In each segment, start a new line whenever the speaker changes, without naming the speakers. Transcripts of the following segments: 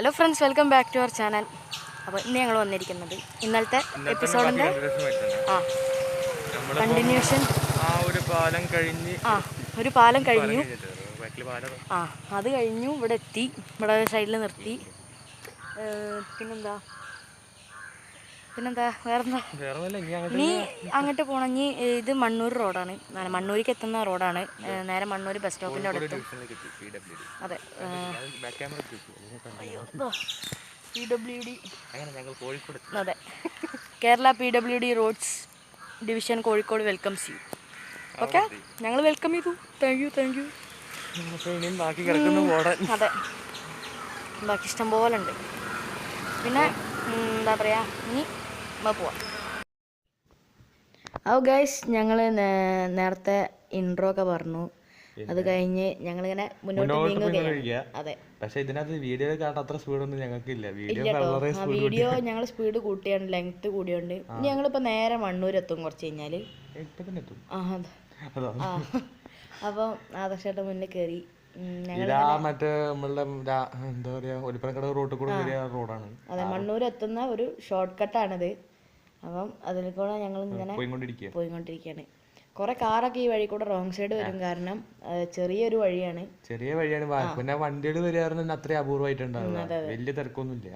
Hello friends welcome back to our channel അപ്പോൾ ഇന്ന് ഞങ്ങൾ വന്നിരിക്കുന്നത് ഇന്നലത്തെ എപ്പിസോഡിന്റെ ആ കണ്ടിന്യൂഷൻ
ആ ഒരു പാലം കഴിഞ്ഞ്
ആ ഒരു പാലം കഴിഞ്ഞു. ആ അത് കഴിഞ്ഞു ഇവിടെ എത്തി ഇവിടെ സൈഡിൽ നിർത്തി. പിന്നെന്താ? പിന്നെന്താ വേറെന്താ?
നീ അങ്ങോട്ട്
ഇനി നീ ഇത് മണ്ണൂർ റോഡാണ്. മണ്ണൂരിക്ക് എത്തുന്ന റോഡാണ്. നേരെ മണ്ണൂർ ബസ് സ്റ്റോപ്പിന്റെ അവിടെ അതെ.
Back camera
P W D
അങ്ങനെ ഞങ്ങൾ കോഴിക്കോട്
അതെ. Kerala P W D roads division Kozhikode welcomes you okay ഞങ്ങൾ വെൽക്കം ചെയ്തു. താങ്ക് യു താങ്ക് യു അതെ. ബാക്കി ഇഷ്ടം പോലെ ഉണ്ട്. പിന്നെ എന്താ പറയുക ഇനി നമ്മൾ പോവാം. ഓ ഗൈസ് ഞങ്ങൾ നേരത്തെ ഇൻട്രോ ഒക്കെ പറഞ്ഞു. അത് കഴിഞ്ഞ് ഞങ്ങളിങ്ങനെ മുന്നോട്ട് നീങ്ങുകയാണ്. അതെ.
പക്ഷേ ഇതിനകത്ത് വീഡിയോ കാണാൻ അത്ര സ്പീഡൊന്നും ഞങ്ങൾക്കില്ല. വീഡിയോ
ഇല്ല
വളരെ
വീഡിയോ ഞങ്ങൾ സ്പീഡ് കൂട്ടിയാണ് ലെങ്ത് കൂടിയുണ്ട്. ഇനി ഞങ്ങളിപ്പോൾ നേരെ മണ്ണൂർ എത്തും കുറച്ച് കഴിഞ്ഞാൽ.
അപ്പം തന്നെ എത്തും.
ആ അതെ. അപ്പോൾ ആദർശേട്ടൻ മുന്നേ കയറി
മറ്റേ നമ്മളുടെ എന്താ പറയാ ഒലിപ്പനക്കട കൂടെ റോഡാണ്
അതെ മണ്ണൂർ എത്തുന്ന ഒരു ഷോർട്ട് കട്ടാണിത് അപ്പം അതിൽ കൂടെ ഞങ്ങൾ ഇങ്ങനെ
പോയിക്കൊണ്ടിരിക്കുക
പോയിക്കൊണ്ടിരിക്കുകയാണ്. കുറേ കാറൊക്കെ ഈ വഴി കൂടെ റോങ് സൈഡ് വരും കാരണം ചെറിയൊരു വഴിയാണ്.
ചെറിയ വഴിയാണ്. പിന്നെ വണ്ടികൾ വരാറുണ്ട് അത്ര അപൂർവമായിട്ടുണ്ടാവുക വലിയ തിരക്കൊന്നുമില്ല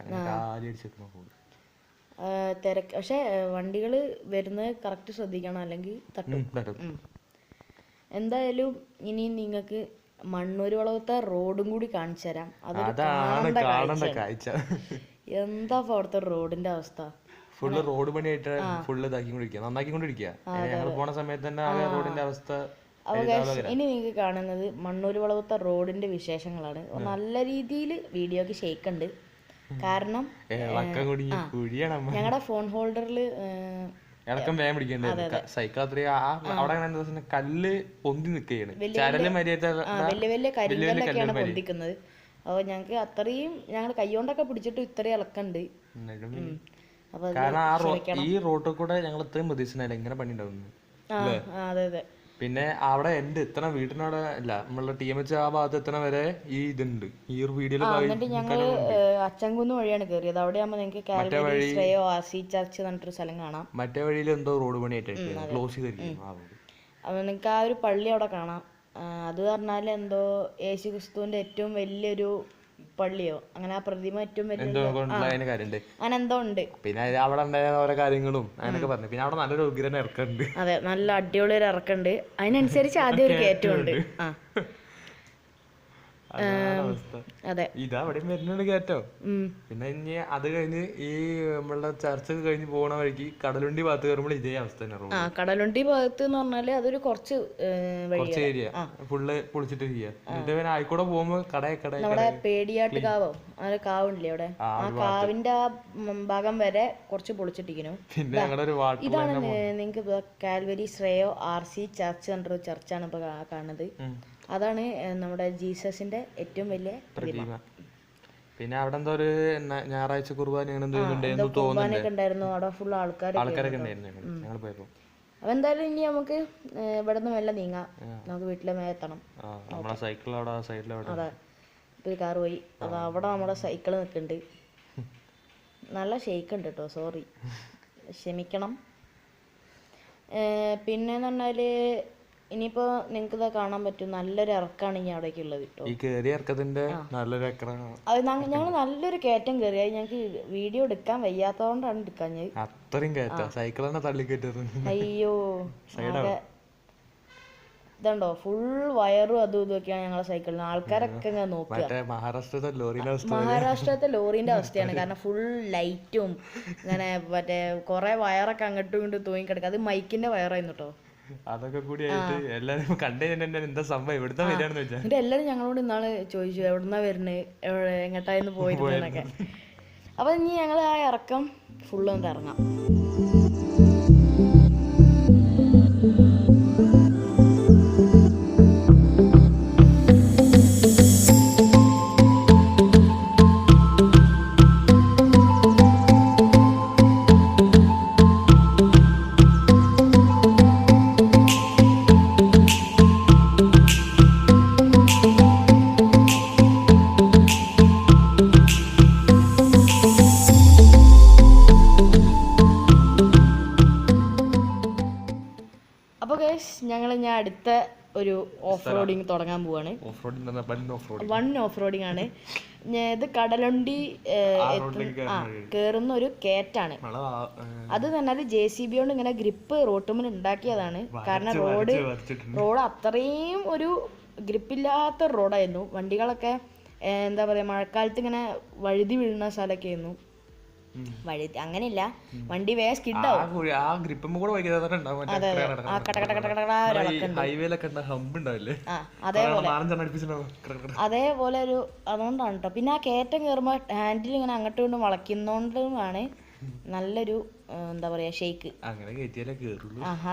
തിരക്ക് പക്ഷെ വണ്ടികൾ വരുന്നത് കറക്റ്റ് ശ്രദ്ധിക്കണം. അല്ലെങ്കിൽ തട്ടും. എന്തായാലും ഇനി നിങ്ങൾക്ക് മണ്ണൂർ വളവത്തെ റോഡും കൂടി കാണിച്ചു തരാം അതൊരു
അതാണ്. കാഴ്ച.
എന്താ അവിടുത്തെ റോഡിന്റെ അവസ്ഥ?
ഫുള്ള് റോഡ് പണിയായിട്ട് ഫുള്ള് ഇതാക്കിക്കൊണ്ടിരിക്കുക നന്നാക്കിക്കൊണ്ടിരിക്കുക ഞങ്ങൾ പോണ സമയത്ത് തന്നെ ആ. റോഡിന്റെ അവസ്ഥ
അവകാശം ഇനി നിങ്ങൾക്ക് കാണുന്നത് മണ്ണൂർ വളവത്തെ റോഡിന്റെ വിശേഷങ്ങളാണ്. നല്ല രീതിയിൽ വീഡിയോക്ക് ഷേക്ക് ഉണ്ട്. കാരണം ഞങ്ങളുടെ ഫോൺ ഹോൾഡറിൽ
ഇളക്കം വേഗം പിടിക്കണ്ടായിരുന്നു സൈക്കിൾ അത്രയും അവിടെ എന്താ വെച്ചാൽ കല്ല് പൊന്തി നിൽക്കുകയാണ് ചരൽ മര്യാദ
വലിയ വലിയ കരിങ്കല്ലൊക്കെയാണ് പൊന്തിക്കുന്നത്. അപ്പോൾ ഞങ്ങൾക്ക് അത്രയും ഞങ്ങൾ കൈകൊണ്ടൊക്കെ പിടിച്ചിട്ട് ഇത്രയും ഇളക്കണ്ട്
കാരണം ആ റോ ഈ റോട്ടിൽ കൂടെ ഞങ്ങൾ ഇത്രയും പ്രതീക്ഷിച്ചില്ല ഇങ്ങനെ പണി ഉണ്ടാവുന്നു
ആ ആ, അതെ അതെ.
പിന്നെ അവിടെ എന്റെ ഇത്ര വീട്ടിനവിടെ അല്ല നമ്മളുടെ ടി എം എച്ച് ആ ഭാഗത്ത് എത്തണ വരെ ഈ ഇതുണ്ട്. ഈ ഒരു വീഡിയോയിൽ
എന്നിട്ട് ഞങ്ങൾ അച്ചൻകുന്ന് വഴിയാണ് കയറിയത് അവിടെ ആകുമ്പോൾ നിങ്ങൾക്ക് കാൽവരി ശ്രേയോ ആസി ചർച്ച് എന്ന് പറഞ്ഞിട്ടൊരു സ്ഥലം കാണാം.
മറ്റേ വഴിയിൽ എന്തോ റോഡ് പണിയായിട്ട് ക്ലോസ് ചെയ്തിരിക്കും ആ
അപ്പോൾ നിങ്ങൾക്ക് ആ ഒരു പള്ളി അവിടെ കാണാം. ആ, അത് പറഞ്ഞാൽ എന്തോ യേശു ക്രിസ്തുവിന്റെ ഏറ്റവും വലിയൊരു പള്ളിയോ? അങ്ങനെ ആ പ്രതിമ ഏറ്റവും വലിയ അങ്ങനെ എന്തോ ഉണ്ട്.
പിന്നെ അവിടെ ഉണ്ടായ ഓരോ കാര്യങ്ങളും അങ്ങനെയൊക്കെ പറഞ്ഞു. പിന്നെ അവിടെ നല്ലൊരു ഉഗ്രൻ ഇറക്കുന്നുണ്ട്
അതെ നല്ല അടിപൊളി ഒരു ഇറക്കുണ്ട് അതിനനുസരിച്ച് ആദ്യം ഒരു കയറ്റമുണ്ട്. ആ. അതെ.
ഇതാ അവിടെയും വരുന്നുണ്ട് കയറ്റോ പിന്നെ ഇനി അത് കഴിഞ്ഞ് ഈ നമ്മളുടെ ചർച്ച കഴിഞ്ഞ് പോണ വഴിക്ക് കടലുണ്ടി ഭാഗത്ത് കയറുമ്പോൾ ഇതേ അവസ്ഥ തന്നെ
ആ കടലുണ്ടി ഭാഗത്ത് എന്ന് പറഞ്ഞാൽ അതൊരു കുറച്ച്
കുറച്ച് ഏരിയ. ഫുള്ള് പൊളിച്ചിട്ട് എന്നിട്ട് പിന്നെ ആയിക്കൂടെ പോകുമ്പോ കടയെ കട
നമ്മുടെ പേടിയാട്ട് കാവോ? ആ ഒരു കാവുണ്ടല്ലേ അവിടെ? ആ കാവിന്റെ ആ ഭാഗം വരെ കുറച്ച് പൊളിച്ചിട്ടിരിക്കുന്നു.
പിന്നെ ഞങ്ങളുടെ ഒരു വാട്ടർ
ഇതാണ് നിങ്ങൾക്ക് കാൽവരി ശ്രേയോ ആർ സി ചർച്ച് എന്നൊരു ചർച്ചാണ് ഇപ്പൊ കാണുന്നത്. അതാണ് നമ്മുടെ ജീസസിന്റെ ഏറ്റവും വലിയ പ്രതിമ.
പിന്നെ അവിടെ എന്തോ ഒരു ഞായറാഴ്ച കുർബാന
കുർബാനയൊക്കെ ഉണ്ടായിരുന്നു. അവിടെ ഫുൾ ആൾക്കാർ
ആൾക്കാരൊക്കെ ഉണ്ടായിരുന്നു ഞങ്ങൾ. പോയപ്പോ.
അപ്പൊ എന്തായാലും ഇനി നമുക്ക് ഇവിടെ നിന്ന് മെല്ലെ നീങ്ങാം. നമുക്ക് വീട്ടിലെ മേത്തണം എത്തണം.
സൈക്കിൾ അവിടെ സൈഡിൽ അവിടെ.
അതെ. ഒരു കാറ് പോയി. അത് അവിടെ നമ്മുടെ സൈക്കിൾ നിൽക്കുന്നുണ്ട്. നല്ല ഷെയ്ക്ക് ഉണ്ട് കേട്ടോ സോറി ക്ഷമിക്കണം. പിന്നെന്ന് പറഞ്ഞാൽ ഇനിയിപ്പോൾ നിങ്ങൾക്ക് ഇതാ കാണാൻ പറ്റും. നല്ലൊരു ഇറക്കാണ് ഇനി അവിടേക്ക് ഉള്ളത് കേട്ടോ
ഈ കേറിയ ഇറക്കത്തിന്റെ നല്ലൊരു
അത് ഞങ്ങൾ നല്ലൊരു കയറ്റം കയറി അത് ഞങ്ങൾക്ക് വീഡിയോ എടുക്കാൻ വയ്യാത്തതുകൊണ്ടാണ് എടുക്കാഞ്ഞത്
അത്രയും കയറ്റാ. സൈക്കിൾ തന്നെ തള്ളിക്കയറ്റത്
അയ്യോ. ആകെ ഇതുണ്ടോ? ഫുൾ വയറും അതും ഇതൊക്കെയാണ് ഞങ്ങളെ സൈക്കിളിന്. ആൾക്കാരൊക്കെ ഇങ്ങനെ നോക്കുക.
മഹാരാഷ്ട്രത്തെ അവസ്ഥ
മഹാരാഷ്ട്രത്തെ ലോറിന്റെ അവസ്ഥയാണ്. കാരണം ഫുൾ ലൈറ്റും ഇങ്ങനെ മറ്റേ കുറെ വയറൊക്കെ അങ്ങോട്ടും ഇങ്ങോട്ടും തൂങ്ങി കിടക്കുക അത് മൈക്കിന്റെ വയറായിരുന്നു കേട്ടോ
അതൊക്കെ കൂടി ആയിട്ട് എല്ലാരും കണ്ടു എന്താ സംഭവം? എവിടുത്തെ വരികയാണെന്ന് വെച്ചാൽ
എന്നിട്ട് എല്ലാരും ഞങ്ങളോട് ഇന്നാൾ ചോദിച്ചു എവിടുന്നാ വരുന്നത് എവിടെ എങ്ങോട്ടായിരുന്നു പോയിരുന്നൊക്കെ അപ്പൊ ഇനി ഞങ്ങൾ ആ ഇറക്കം ഫുള്ള് ഒന്ന് ഇറങ്ങാം. ഓഫ് റോഡിങ് തുടങ്ങാൻ പോവാണ്.
Off roading one off
roading roading ആണ്. ഇത് കടലുണ്ടി കേറുന്ന ഒരു കേറ്റാണ്. അത് തന്നെ അത് ജെ സി ബി കൊണ്ട് ഇങ്ങനെ ഗ്രിപ്പ് റോട്ടുമിൽ ഉണ്ടാക്കിയതാണ്. കാരണം റോഡ് റോഡ് അത്രയും ഒരു ഗ്രിപ്പില്ലാത്ത റോഡായിരുന്നു. വണ്ടികളൊക്കെ എന്താ പറയുക മഴക്കാലത്ത് ഇങ്ങനെ വഴുതി വീഴുന്ന സ്ഥലമൊക്കെ ആയിരുന്നു വഴുതി അങ്ങനെയില്ല. വണ്ടി വേഗം സ്കിഡാവും
ആ ഗ്രിപ്പും കൂടെ
അതേപോലെ. അതേപോലെ ഒരു അതുകൊണ്ടാണ് കേട്ടോ പിന്നെ ആ കയറ്റം കയറുമ്പോൾ ഹാൻഡിൽ ഇങ്ങനെ അങ്ങോട്ടും ഇങ്ങോട്ടും വളയ്ക്കുന്നോണ്ടുമാണ് നല്ലൊരു എന്താ പറയാ ഷെയ്ക്ക്.
അങ്ങനെ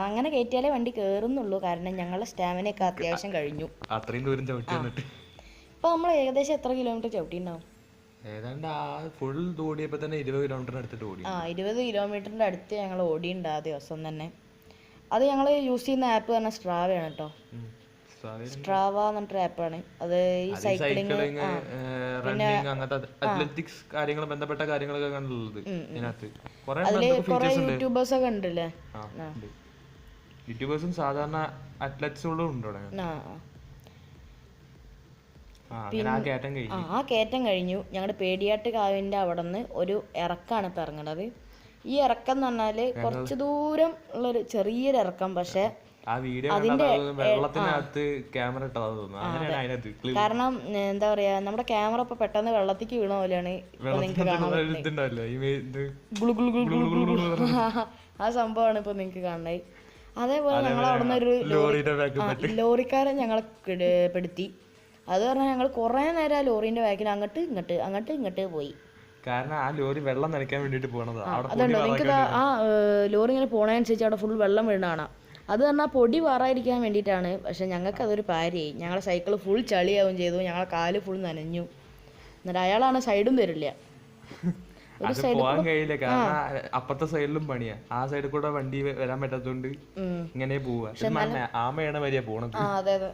അങ്ങനെ കയറ്റിയാലേ വണ്ടി കേറുന്നുള്ളൂ. കാരണം ഞങ്ങളുടെ സ്റ്റാമിനയൊക്കെ അത്യാവശ്യം കഴിഞ്ഞു.
അത്രയും ദൂരം ചവിട്ടി
ഇപ്പോൾ നമ്മൾ ഏകദേശം എത്ര കിലോമീറ്റർ ചവിട്ടിണ്ടാവും
ഏതാണ്ട് ആ ഫുൾ ഓടിയപ്പോ തന്നെ ഇരുപത് കിലോമീറ്ററിന് അടുത്തിട്ട് ഓടി.
ആ ഇരുപത് കിലോമീറ്ററിന്റെ അടുത്ത് ഞങ്ങൾ ഓടിയിട്ടുണ്ട് ആ ദിവസം തന്നെ. അത് ഞങ്ങൾ യൂസ് ചെയ്യുന്ന ആപ്പ് തന്നെ സ്ട്രാവയാണ് കേട്ടോ സ്ട്രാവ എന്ന് പറഞ്ഞിട്ടൊരു ആപ്പാണ് അത് ഈ
സൈക്ലിംഗ് റണ്ണിങ് അങ്ങനത്തെ അത്ലറ്റിക്സ് കാര്യങ്ങൾ ബന്ധപ്പെട്ട കാര്യങ്ങളൊക്കെ കണ്ടുള്ളത് ഇതിനകത്ത്.
അതിൽ കുറേ യൂട്യൂബേഴ്സ് ഒക്കെ ഉണ്ടല്ലേ.
യൂട്യൂബേഴ്സും സാധാരണ അത്ലറ്റ്സുകളും ഉണ്ട്
ആ
കയറ്റം കഴിഞ്ഞു
ഞങ്ങളുടെ പേടിയാട്ട് കാവിന്റെ അവിടെ നിന്ന് ഒരു ഇറക്കാണ് ഇപ്പം ഇറങ്ങുന്നത് ഈ ഇറക്കം എന്ന് പറഞ്ഞാൽ കുറച്ച് ദൂരം ഉള്ളൊരു ചെറിയൊരു ഇറക്കം പക്ഷേ
അതിനകത്ത്
കാരണം എന്താ പറയാ നമ്മുടെ ക്യാമറ ഇപ്പൊ പെട്ടെന്ന് വെള്ളത്തിലേക്ക് വീണ പോലെയാണ് ഇപ്പൊ നിങ്ങക്ക് കാണാൻ. ആ സംഭവമാണ് ഇപ്പൊ നിങ്ങക്ക് കാണുന്നത് അതേപോലെ ഞങ്ങൾ അവിടെ നിന്ന് ഒരു ലോറിക്കാരൻ ഞങ്ങളെ പെടുത്തി അത് പറഞ്ഞാൽ ഞങ്ങൾ കുറേ നേരം ആ ലോറിന്റെ ബാക്കിൽ അങ്ങോട്ട് ഇങ്ങോട്ട് അങ്ങോട്ട് ഇങ്ങോട്ട് പോയി.
കാരണം ആ ലോറി വെള്ളം നനയ്ക്കാൻ വേണ്ടിട്ട് പോണത്.
അതുണ്ടോ? നിങ്ങൾക്ക് ആ ലോറി ഇങ്ങനെ പോണതനുസരിച്ച് അവിടെ ഫുൾ വെള്ളം വീണാണ് കാണാം. അത് പറഞ്ഞാൽ പൊടി വാറായിരിക്കാൻ വേണ്ടിയിട്ടാണ്. പക്ഷെ ഞങ്ങൾക്ക് അതൊരു പാരയായി ഞങ്ങളെ സൈക്കിൾ ഫുൾ ചളിയാവും ചെയ്തു. ഞങ്ങളെ കാൽ ഫുൾ നനഞ്ഞു. എന്നിട്ട് അയാളാണ് സൈഡും തരില്ല
കാരണം അപ്പുറത്തെ സൈഡിലും പണിയാ. ആ സൈഡിൽ കൂടെ വണ്ടി വരാൻ പറ്റാത്തോണ്ട് ഇങ്ങനെ പോവാ. ആമയാണ് വരിക പോണത്.
ആ അതെ അതെ.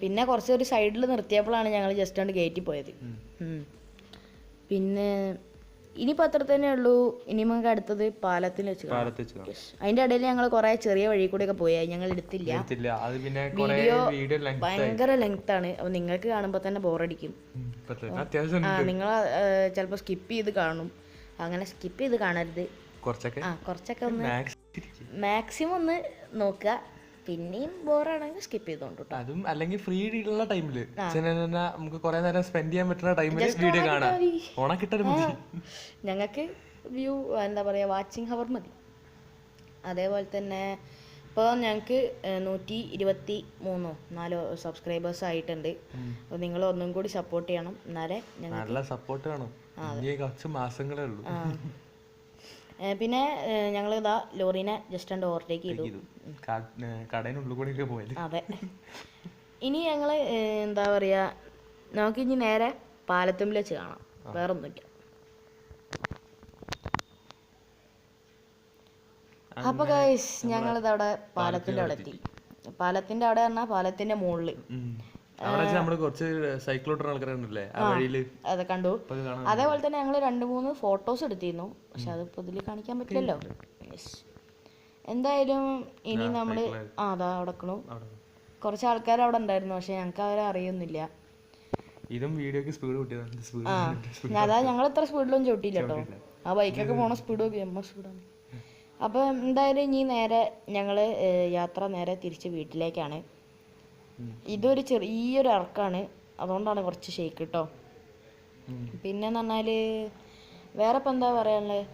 പിന്നെ കുറച്ച് ഒരു സൈഡിൽ നിർത്തിയപ്പോഴാണ് ഞങ്ങൾ ജസ്റ്റ് കൊണ്ട് കയറ്റി പോയത്. പിന്നെ ഇനിയിപ്പോൾ അത്ര തന്നെ ഉള്ളൂ. ഇനി നമുക്ക് അടുത്തത് പാലത്തിൽ വെച്ച് അതിന്റെ ഇടയിൽ ഞങ്ങൾ കുറെ ചെറിയ വഴി കൂടെ ഒക്കെ പോയായി ഞങ്ങൾ എടുത്തില്ല. വീഡിയോ ഭയങ്കര ലെങ്ത് ആണ്. അപ്പൊ നിങ്ങൾക്ക് കാണുമ്പോൾ തന്നെ ബോറടിക്കും ആ നിങ്ങൾ ചിലപ്പോൾ സ്കിപ്പ് ചെയ്ത് കാണും. അങ്ങനെ സ്കിപ്പ് ചെയ്ത് കാണരുത്.
കുറച്ചൊക്കെ?
ഒന്ന് മാക്സിമം ഒന്ന് നോക്കുക. പിന്നെയും ബോറാണെങ്കിൽ സ്കിപ്പ് ചെയ്തോണ്ട് കേട്ടോ
അതും അല്ലെങ്കിൽ ഫ്രീ ഉള്ള ടൈമിൽ നമുക്ക് കുറെ നേരം സ്പെൻഡ് ചെയ്യാൻ പറ്റുന്ന ടൈമിൽ വീഡിയോ കാണാം. ഓണക്കിട്ടാലും മതി.
ഞങ്ങൾക്ക് വ്യൂ എന്താ പറയാ വാച്ചിങ് ഹവർ മതി. അതേപോലെ തന്നെ ഇപ്പോൾ ഞങ്ങൾക്ക് നൂറ്റി ഇരുപത്തി മൂന്നോ നാലോ സബ്സ്ക്രൈബേഴ്സ് ആയിട്ടുണ്ട്. അപ്പോൾ നിങ്ങൾ ഒന്നും കൂടി സപ്പോർട്ട് ചെയ്യണം. എന്നാലേ ഞങ്ങൾ
നല്ല സപ്പോർട്ട് വേണം. കുറച്ച് മാസങ്ങളേ ഉള്ളൂ.
പിന്നെ ഞങ്ങൾ ഇതാ ലോറീനെ ജസ്റ്റ് രണ്ട് ഓവർടേക്ക് ചെയ്തു.
കൂടെ പോയത്.
അതെ. ഇനി ഞങ്ങൾ എന്താ പറയുക നമുക്ക് ഇനി നേരെ പാലത്തുമ്പിൽ വെച്ച് കാണാം. വേറെ ഒന്നുമില്ല അപ്പൊ ഗൈസ് ഞങ്ങളിത് അവിടെ പാലത്തിന്റെ അവിടെ എത്തി. പാലത്തിന്റെ അവിടെ പറഞ്ഞാൽ പാലത്തിന്റെ മുകളിൽ.
അവിടെ കുറച്ച് സൈക്കിൾ ഓട്ടുന്ന ആൾക്കാരുണ്ടല്ലേ ആ വഴിയിൽ.
അത് കണ്ടു. അതേപോലെ തന്നെ ഞങ്ങൾ രണ്ട് മൂന്ന് ഫോട്ടോസ് എടുത്തിരുന്നു. പക്ഷെ അതിപ്പോൾ ഇതിൽ കാണിക്കാൻ പറ്റില്ലല്ലോ. എന്തായാലും ഇനി നമ്മൾ ആ അതാ അടക്കണു കുറച്ച് ആൾക്കാർ അവിടെ ഉണ്ടായിരുന്നു. പക്ഷെ ഞങ്ങൾക്ക് അവരെ അറിയുന്നില്ല
ഇതും വീഡിയോക്ക് സ്പീഡ് കൂട്ടിയതാണ്
അതാ ഞങ്ങൾ ഇത്ര സ്പീഡിലൊന്നും ചവിട്ടിയില്ല കേട്ടോ. ആ ബൈക്കൊക്കെ പോണ സ്പീഡ് നോക്കി എമ്മ സ്പീഡാണ് അപ്പോൾ എന്തായാലും ഇനി നേരെ ഞങ്ങൾ യാത്ര നേരെ തിരിച്ച് വീട്ടിലേക്കാണ്. ഇതൊരു ചെറിയൊരു ഇറക്കാണ് അതുകൊണ്ടാണ് കുറച്ച് ഷേക്ക് കേട്ടോ പിന്നെന്ന് പറഞ്ഞാൽ വേറെ ഇപ്പം എന്താ പറയാനുള്ളത്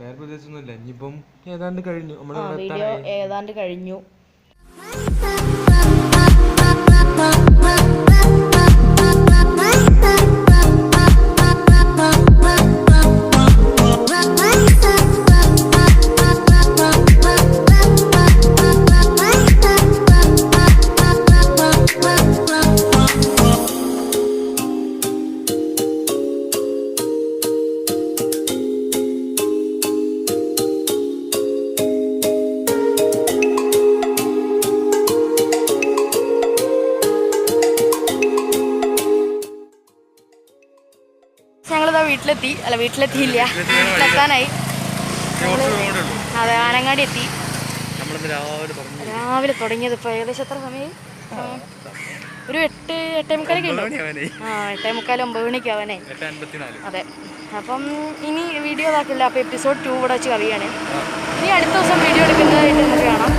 വേറെ പ്രത്യേകിച്ചൊന്നുമില്ല ഇനിയിപ്പം ഏതാണ്ട് കഴിഞ്ഞു.
വീഡിയോ ഏതാണ്ട് കഴിഞ്ഞു. വീട്ടിലെത്തി അല്ല വീട്ടിലെത്തിയില്ല. വീട്ടിലെത്താനായി അതെ ആനങ്ങാടി എത്തി.
രാവിലെ തുടങ്ങി.
രാവിലെ തുടങ്ങിയത് ഇപ്പോൾ ഏകദേശം എത്ര സമയം? ഒരു എട്ട് എട്ടേ മുക്കാലൊക്കെ ഉണ്ട്? ആ എട്ടേ മുക്കാൽ ഒമ്പത് മണിക്ക് ആവാനേ
അൻപത്തിനാല്.
അതെ. അപ്പം ഇനി വീഡിയോ ഇതാക്കില്ല. അപ്പോൾ എപ്പിസോഡ് ടു ഇവിടെ വെച്ച് കവിയാണ്. ഇനി അടുത്ത ദിവസം വീഡിയോ എടുക്കുന്നതായിട്ട് നമുക്ക് കാണാം.